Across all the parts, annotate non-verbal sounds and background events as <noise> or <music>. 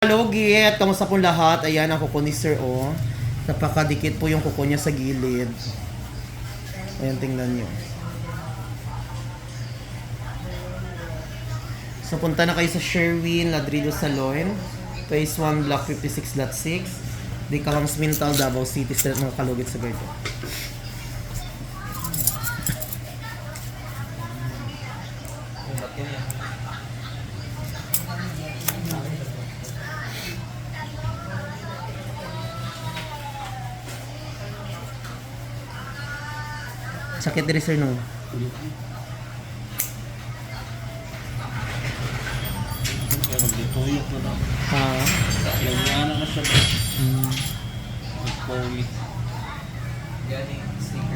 Hello, Git! Kamusta po lahat? Ayan ang kuko ni Sir O. Napakadikit po yung kuko niya sa gilid. Ayan, tingnan nyo. So, punta na kayo sa Sherwin Ladrido Salon. Phase 1, Block 56, Lot 6. Di Kahams Mintal, Davao City, sa mga kalugit sa Gardo. Sakit diri sir no? Ha? Lagyan na siya. Hmm. Nag-COVID.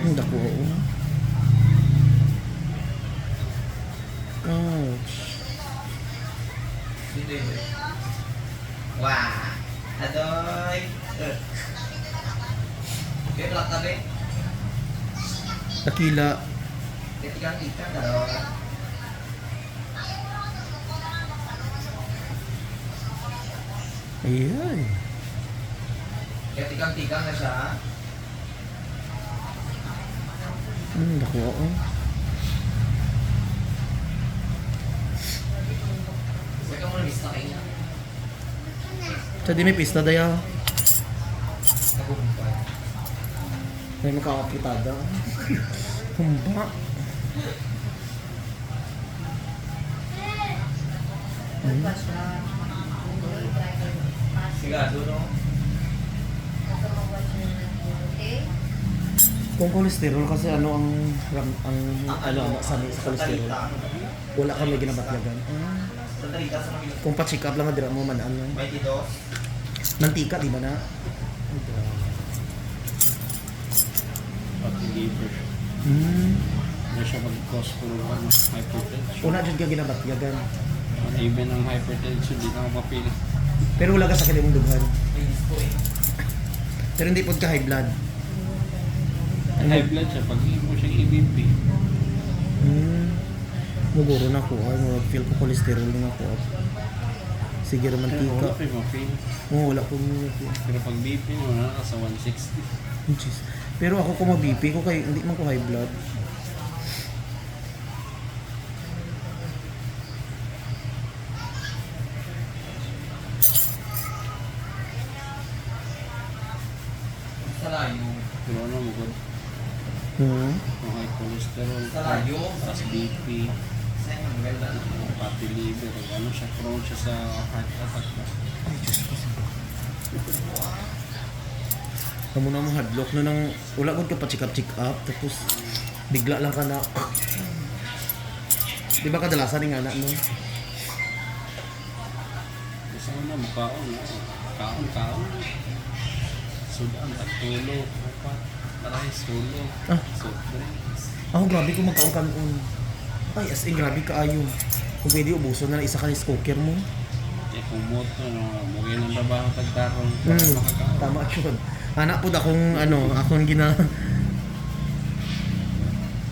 Ang dako. Ouch. Wah, adoy. Kaya black ka ba? Dakila. Ayan. ketika tiga nggak sah. Ang dako. oh. Saya kamu lebih kayaknya. Sa di may pista daya. May makakapitada. Humba. Hmm. Sigado no. Kung cholesterol kasi ano ang ram, ang ano ang sabi sa cholesterol. Wala kami kita. Kung pa-check up lang dira mo man ano. Mantika di ba na? Pati liver. Hmm. Hindi siya mag-cause for ano, hypertension. Una jud ka ginabatyagan. Even ang hypertension, di na ako mapili. Pero wala ka sakit imong dughan. Eh. Pero hindi pod ka high blood. Ang high blood siya, pag mo siyang EBP. Hmm. Muguro na ko ay mo feel ko cholesterol na ko. Sige ra Pero wala mantika. kayo mapili. Oo, wala ko mo. Pero pag BP wala ka sa 160. Jeez. Pero ako kung mag-BP ko kay hindi man ko high blood. Sa layo. Pero ano mo good? Hmm. Kung high cholesterol, Sa layo. tapos BP, Saya yang ganda. pati liver, ano siya, prone siya sa heart attack. Ay, Diyos ko sa Kamu na mo hadlock na nang wala gud ka pa check up check up tapos bigla lang ka na Di ba kadalasan ni na no? Gusto mo na, mukhaon. Kaon, kaon. Sudan, tagtulo, upat, rice, tulo, Ah. soft drinks. Ako grabe kung magkaon kanon. Ay, as in grabe ka ayo. Kung pwede ubuso na lang isa ka ni cooker mo. Eh, kung moto, no, mugay ng trabaho tagtarong, Hmm. makakaon. Tama yun. Anak po akong ano, akong gina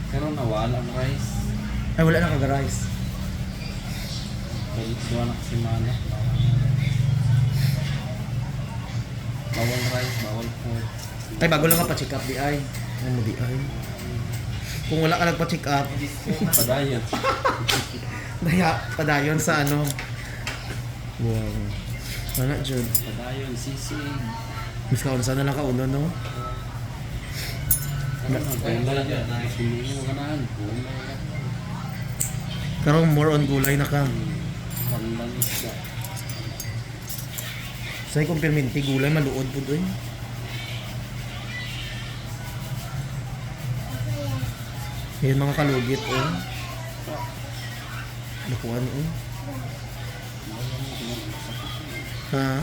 Pero nawala ang rice. Ay wala na kaga rice. Balik doon na kasi mana. Bawal rice, bawal pork. Ay bago lang ka pa check up di ay. Ano mo di ay. Kung wala ka nagpa check up, Padayon. daya padayon sa ano. Wow. Wala jud. Padayon, sisig. Miss kaon sana lang ka uno no. Ano. Karon more on gulay na ka. Say kung perminti gulay maluod pud oy. Yan mga kalugit oh. Nakuha oh. Ha?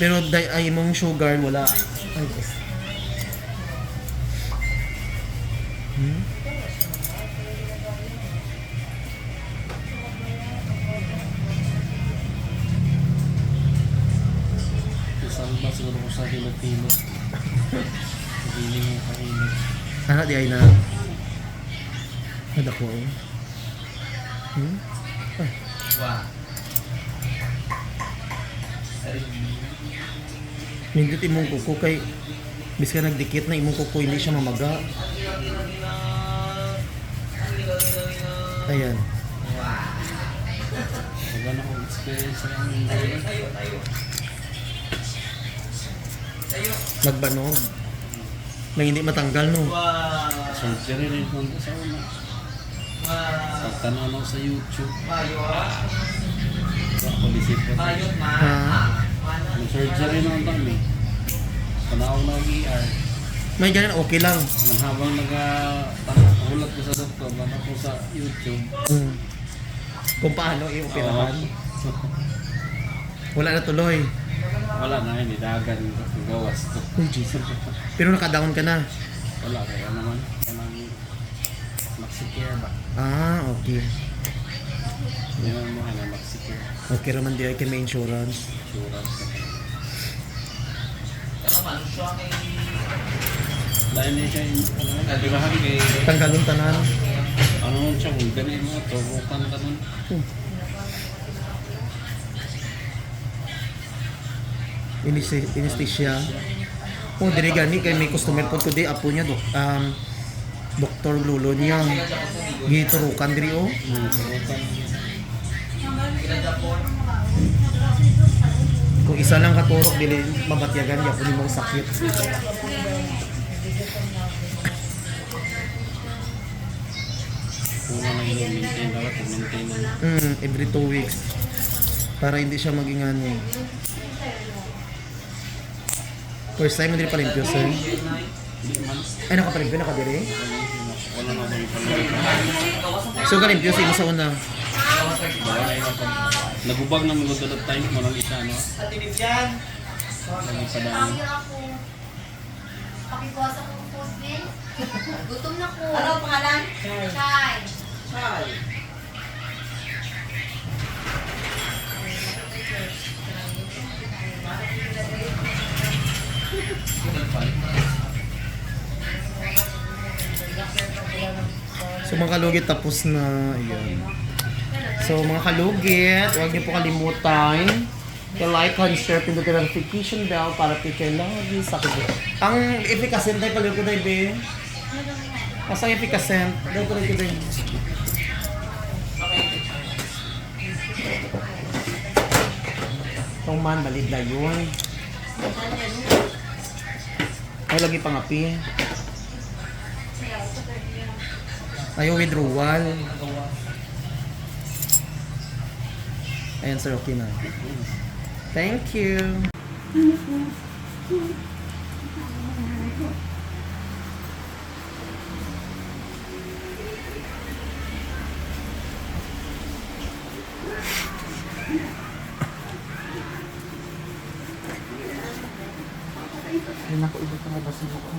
Pero day ay mong sugar wala. Ay, yes. Hmm? Salba siguro ko sa hilot-hilot. <laughs> Hindi mo kahilot. Ano di ay na? Ada ko. Hmm? Wah. Nindot imong kuko kay bis ka nagdikit na imong kuko hindi siya mamaga. Ayan. Wala na akong experience sa amin. Tayo, tayo. Tayo. Nagbanog. Nang hindi matanggal no. Wah. Surgery rin ko sa una. Pagtanaw lang sa YouTube. Mayo ah. Ako lisip ko. Mayo ma. Ah. Ang surgery naman kami. Panahon na ER. May ganun okay lang. Man habang nag-ulat ko sa doktor, man ako sa YouTube. Mm. Kung paano i-operahan. Wala na tuloy. Wala na yun, idagan ko. Gawas ko. Oh, Jesus. Pero naka-down ka na. Wala kaya naman. Ba? Ah, okay. Na maxicare. Okay raman di ay kay may insurance. Insurance na kayo. Ano man siya kay Dahil niya siya, ano, nagirahan kay, Tanggalon tanan. ano man siya, kung ganun mo, turukan ka nun. Inisi- Anesthesia. Oh, diri gani kay may customer po today apo niya dok um Dr. Lulo niya. Giturukan diri oh. Turukan. Japon. Kung isa lang katurok dili mabatyagan ya pud imong sakit. Mm, every two weeks. Para hindi siya maging ano. First time mo diri palimpyo sir. Hindi man. Ay nakapalimpyo na ka diri. So kalimpyo sa imo sa una. Nagubag na mga dalot time mo lang isa, no? Lagi pa dami. Pangil ako. Ng post. Gutom na ko. Ano ang pangalan? Chai. Chal. Mga kalugit tapos na. Ayan. So mga kalugit, huwag niyo po kalimutan i-like and share pindutin ang notification bell para po kayo lagi sa kubo. Ang efficacent tayo pag ko tayo, be. Asa ang efficacent? Dahil ko tayo tayo. Itong man, balid na yun. Ay, lagi pangapi. Ayaw withdrawal. Ayan sir, okay na. Thank you. Ay, naku, iba ka na ba sa mukha?